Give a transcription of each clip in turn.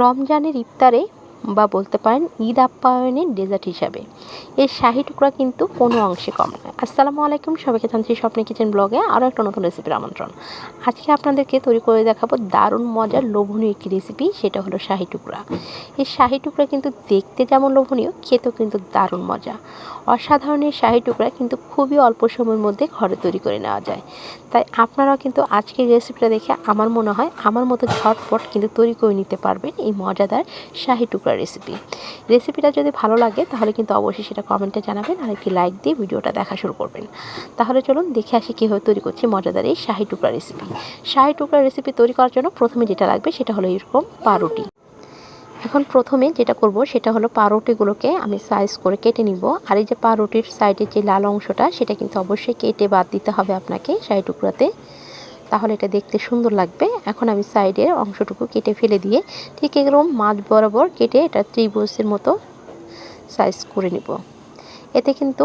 রমজানের ইফতারে বা বলতে পারেন ঈদ আপ্যায়নের ডেজার্ট হিসাবে। এর শাহি টুকরা কিন্তু কোনো অংশে কম নয়। আসসালামু আলাইকুম, সবাইকে জানছি স্বপ্নে কিচেন ব্লগে আরও একটা নতুন রেসিপির আমন্ত্রণ। আজকে আপনাদেরকে তৈরি করে দেখাবো দারুণ মজার লোভনীয় একটি রেসিপি সেটা হলো শাহি টুকরা। এই শাহি টুকরা কিন্তু দেখতে যেমন লোভনীয়, খেতেও কিন্তু দারুণ মজা। অসাধারণ এই শাহি টুকরা কিন্তু খুবই অল্প সময়ের মধ্যে ঘরে তৈরি করে নেওয়া যায়। তাই আপনারাও কিন্তু আজকের রেসিপিটা দেখে আমার মনে হয় আমার মতো ঝটপট কিন্তু তৈরি করে নিতে পারবেন এই মজাদার শাহি টুকরা রেসিপি। রেসিপিটা যদি ভালো লাগে, তাহলে কিন্তু অবশ্যই সেটা কমেন্টে জানাবেন আর একটি লাইক দিয়ে ভিডিওটা দেখা শুরু করবেন। তাহলে চলুন দেখে আসি কীভাবে তৈরি করছি মজাদার এই শাহি টুকরা রেসিপি। শাহি টুকরা রেসিপি তৈরি করার জন্য প্রথমে যেটা লাগবে সেটা হলো এরকম পাউরুটি। এখন প্রথমে যেটা করব সেটা হলো পাউরুটিগুলোকে আমি সাইজ করে কেটে নিব। আর এই যে পাউরুটির সাইডের যে লাল অংশটা, সেটা কিন্তু অবশ্যই কেটে বাদ দিতে হবে আপনাকে শাহি টুকরাতে। তাহলে এটা দেখতে সুন্দর লাগবে। এখন আমি সাইডের অংশটুকু কেটে ফেলে দিয়ে ঠিক এরকম মাছ বরাবর কেটে এটা ত্রিভুজের মতো সাইজ করে নিব। এতে কিন্তু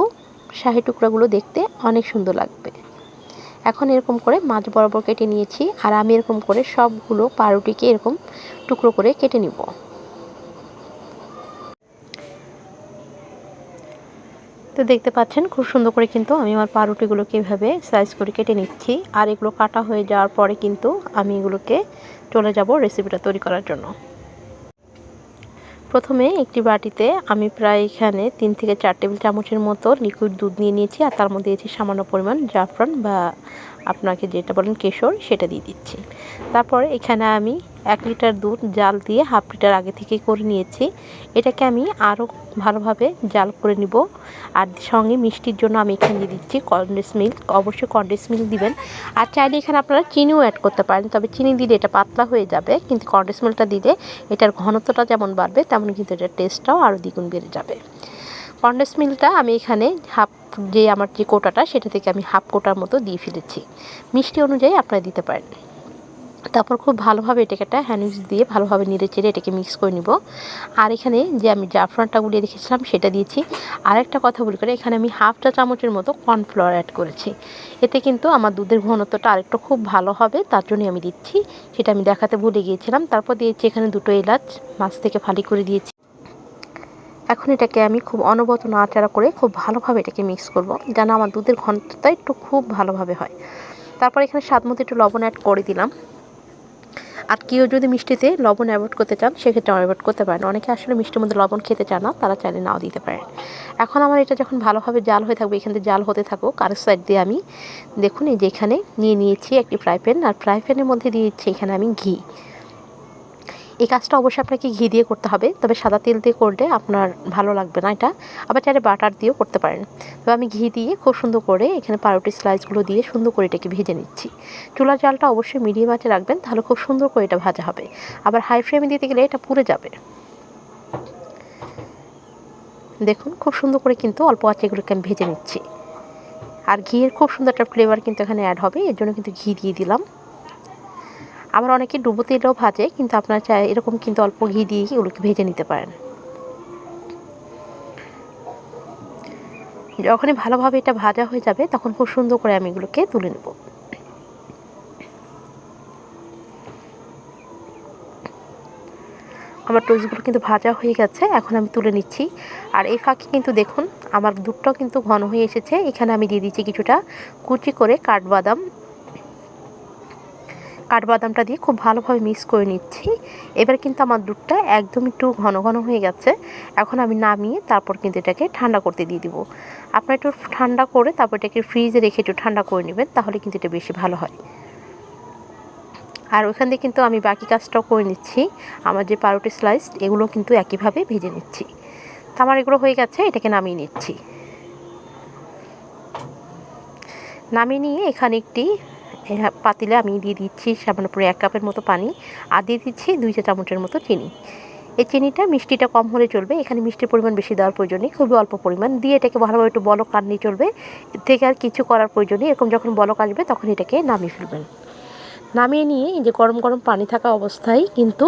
শাহি টুকরাগুলো দেখতে অনেক সুন্দর লাগবে। এখন এরকম করে মাছ বরাবর কেটে নিয়েছি আর আমি এরকম করে সবগুলো পাউরুটিকে এরকম টুকরো করে কেটে নিব। তো দেখতে পাচ্ছেন, খুব সুন্দর করে কিন্তু আমি আমার পাউরুটিগুলোকে এভাবে সাইজ করে কেটে নিচ্ছি। আর এগুলো কাটা হয়ে যাওয়ার পরে কিন্তু আমি এগুলোকে চলে যাব রেসিপিটা তৈরি করার জন্য। প্রথমে একটি বাটিতে আমি প্রায় এখানে তিন থেকে চার টেবিল চামচের মতো লিকুইড দুধ নিয়ে নিয়েছি আর তার মধ্যে দিয়েছি সামান্য পরিমাণ জাফরান বা আপনাকে যেটা বলেন কেশর, সেটা দিয়ে দিচ্ছি। তারপরে এখানে আমি এক লিটার দুধ জাল দিয়ে হাফ লিটার আগে থেকে করে নিয়েছি। এটাকে আমি আরও ভালোভাবে জাল করে নিব। আর সঙ্গে মিষ্টির জন্য আমি এখানে দিয়ে দিচ্ছি কন্ডেন্স মিল্ক। অবশ্যই কন্ডেন্স মিল্ক দিবেন। আর চাইলে এখানে আপনারা চিনিও অ্যাড করতে পারেন। তবে চিনি দিলে এটা পাতলা হয়ে যাবে। কিন্তু কন্ডেন্স মিল্কটা দিলে এটার ঘনত্বটা যেমন বাড়বে, তেমন কিন্তু এটার টেস্টটাও আরও দ্বিগুণ বেড়ে যাবে। কন্ডেন্স মিল্কটা আমি এখানে হাফ যে আমার যে কোটাটা, সেটা থেকে আমি হাফ কোটার মতো দিয়ে ফেলেছি। মিষ্টি অনুযায়ী আপনারা দিতে পারেন। তারপর খুব ভালোভাবে এটাকে একটা হ্যান্ডউইচ দিয়ে ভালোভাবে নেড়ে চেড়ে এটাকে মিক্স করে নিব। আর এখানে যে আমি জাফরানটা গুলিয়ে রেখেছিলাম সেটা দিয়েছি। আর একটা কথা বলি করে, এখানে আমি হাফ চা চামচের মতো কর্নফ্লাওয়ার অ্যাড করেছি। এতে কিন্তু আমার দুধের ঘনত্বটা আরেকটু খুব ভালো হবে, তার জন্যই আমি দিচ্ছি। সেটা আমি দেখাতে ভুলে গিয়েছিলাম, তারপর দিয়েছি এখানে দুটো এলাচ, মাছ থেকে ফালি করে দিয়েছি। এখন এটাকে আমি খুব অনবত নাড়াচাড়া করে খুব ভালোভাবে এটাকে মিক্স করব, যেন আমার দুধের ঘনত্বটা একটু খুব ভালোভাবে হয়। তারপর এখানে স্বাদ মতো একটু লবণ অ্যাড করে দিলাম। আর কেউ যদি মিষ্টিতে লবণ অ্যাভয়েড করতে চান, সেক্ষেত্রে অ্যাভয়েড করতে পারেন। অনেকে আসলে মিষ্টির মধ্যে লবণ খেতে চান না, তারা চাইলে নাও দিতে পারেন। এখন আমার এটা যখন ভালোভাবে জাল হয়ে থাকবে, এখান থেকে জাল হতে থাকুক, আর সাইড দিয়ে আমি, দেখুন এই যে এখানে নিয়ে নিয়েছি একটি ফ্রাই প্যান আর ফ্রাই প্যানের মধ্যে দিয়েছি এখানে আমি ঘি। এই কাজটা অবশ্যই আপনাকে ঘি দিয়ে করতে হবে, তবে সাদা তেল দিয়ে করলে আপনার ভালো লাগবে না এটা। আবার চাইলে বাটার দিয়েও করতে পারেন। তবে আমি ঘি দিয়ে খুব সুন্দর করে এখানে পাউরুটি স্লাইসগুলো দিয়ে সুন্দর করে এটাকে ভেজে নিচ্ছি। চুলার জালটা অবশ্যই মিডিয়াম আঁচে রাখবেন, তাহলে খুব সুন্দর করে এটা ভাজা হবে। আবার হাই ফ্লেমে দিতে গেলে এটা পুড়ে যাবে। দেখুন, খুব সুন্দর করে কিন্তু অল্প আঁচে এগুলোকে আমি ভেজে নিচ্ছি। আর ঘিয়ের খুব সুন্দর একটা ফ্লেভার কিন্তু এখানে অ্যাড হবে, এর জন্য কিন্তু ঘি দিয়ে দিলাম। আবার অনেকে ডুবো তেলেও ভাজে, কিন্তু আপনারা চাই এরকম কিন্তু অল্প ঘি দিয়ে এগুলোকে ভেজে নিতে পারেন। যখনই ভালোভাবে এটা ভাজা হয়ে যাবে, তখন খুব সুন্দর করে আমি এগুলোকে তুলে নেব। আমার টোস্টগুলো কিন্তু ভাজা হয়ে গেছে, এখন আমি তুলে নিচ্ছি। আর এই ফাঁকে কিন্তু দেখুন, আমার দুধটাও কিন্তু ঘন হয়ে এসেছে। এখানে আমি দিয়ে দিচ্ছি কিছুটা কুচি করে কাঠবাদাম কাঠবাদামটা দিয়ে খুব ভালোভাবে মিক্স করে নিচ্ছি। এবার কিন্তু আমার দুধটা একদম একটু ঘন ঘন হয়ে গেছে। এখন আমি নামিয়ে তারপর কিন্তু এটাকে ঠান্ডা করতে দিয়ে দিব। আপনার একটু ঠান্ডা করে তারপর এটাকে ফ্রিজে রেখে একটু ঠান্ডা করে নেবেন, তাহলে কিন্তু এটা বেশি ভালো হয়। আর ওইখান দিয়ে কিন্তু আমি বাকি কাজটাও করে নিচ্ছি। আমার যে পাউরুটি স্লাইস, এগুলো কিন্তু একইভাবে ভেজে নিচ্ছি। তো আমার এগুলো হয়ে গেছে, এটাকে নামিয়ে নিচ্ছি। নামিয়ে নিয়ে এখানে একটি পাতিলে আমি দিয়ে দিচ্ছি সামান্য পরে এক কাপের মতো পানি আর দিয়ে দিচ্ছি দুই চা চামচের মতো চিনি। এই চিনিটা মিষ্টিটা কম হলে চলবে, এখানে মিষ্টির পরিমাণ বেশি দেওয়ার প্রয়োজন নেই, খুবই অল্প পরিমাণ। দিয়ে এটাকে ভালোভাবে একটু বলক আনলেই চলবে, এর থেকে আর কিছু করার প্রয়োজন নেই, এরকম যখন বলক আসবে তখন এটাকে নামিয়ে ফেলবেন। নামিয়ে নিয়ে যে গরম গরম পানি থাকা অবস্থায় কিন্তু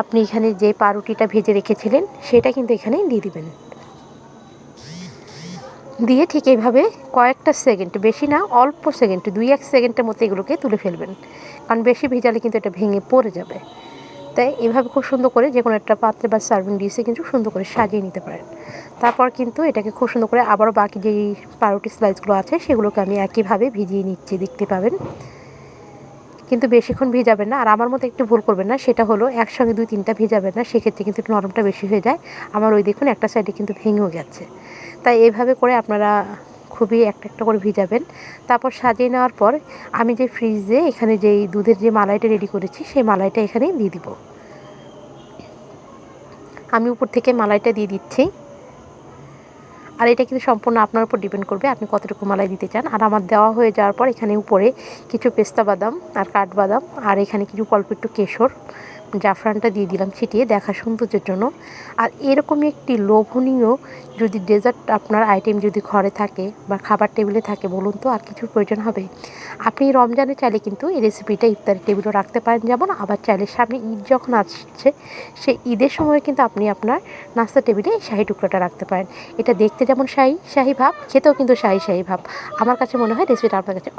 আপনি এখানে যে পাউরুটিটা ভেজে রেখেছিলেন, সেটা কিন্তু এখানে দিয়ে দিবেন। দিয়ে ঠিক এইভাবে কয়েকটা সেকেন্ড, বেশি না, অল্প সেকেন্ড, দুই এক সেকেন্ডের মতো এগুলোকে তুলে ফেলবেন। কারণ বেশি ভেজালে কিন্তু এটা ভেঙে পড়ে যাবে। তাই এভাবে খুব সুন্দর করে যে কোনো একটা পাত্রে বা সার্ভিং ডিশে কিন্তু সুন্দর করে সাজিয়ে নিতে পারেন। তারপর কিন্তু এটাকে খুব সুন্দর করে আবারও বাকি যেই পাউরুটি স্লাইসগুলো আছে, সেগুলোকে আমি একইভাবে ভিজিয়ে নিচ্ছি, দেখতে পাবেন। কিন্তু বেশিক্ষণ ভিজাবেন না। আর আমার মতো একটু ভুল করবেন না, সেটা হলো একসঙ্গে দুই তিনটা ভিজাবেন না, সেক্ষেত্রে কিন্তু একটু নরমটা বেশি হয়ে যায়। আমার ওই দেখুন, একটা সাইডে কিন্তু ভেঙেও গেছে। তাই এইভাবে করে আপনারা খুবই একটা একটা করে ভিজাবেন। তারপর সাজিয়ে নেওয়ার পর আমি যে ফ্রিজে এখানে যেই দুধের যে মালাইটা রেডি করেছি, সেই মালাইটা এখানে দিয়ে দিব। আমি উপর থেকে মালাইটা দিয়ে দিচ্ছি। আর এটা কিন্তু সম্পূর্ণ আপনার উপর ডিপেন্ড করবে, আপনি কতটুকু মালাই দিতে চান। আর আমার দেওয়া হয়ে যাওয়ার পর এখানে উপরে কিছু পেস্তা বাদাম আর কাঠবাদাম, আর এখানে কিছু অল্প একটু কেশর। জাফরানটা দিয়ে দিলাম ছিটিয়ে দেখা সৌন্দর্যের জন্য। আর এরকমই একটি লোভনীয় যদি ডেজার্ট আপনার আইটেম যদি ঘরে থাকে বা খাবার টেবিলে থাকে, বলুন তো আর কিছু প্রয়োজন হবে? আপনি রমজানে চাইলে কিন্তু এই রেসিপিটা ইফতারি টেবিলও রাখতে পারেন। যেমন আবার চাইলে সামনে ঈদ যখন আসছে, সেই ঈদের সময় কিন্তু আপনি আপনার নাস্তা টেবিলে এই শাহি টুকরোটা রাখতে পারেন। এটা দেখতে যেমন শাহি শাহি ভাব, খেতেও কিন্তু শাহি শাহি ভাব। আমার কাছে মনে হয় রেসিপিটা আপনার কাছে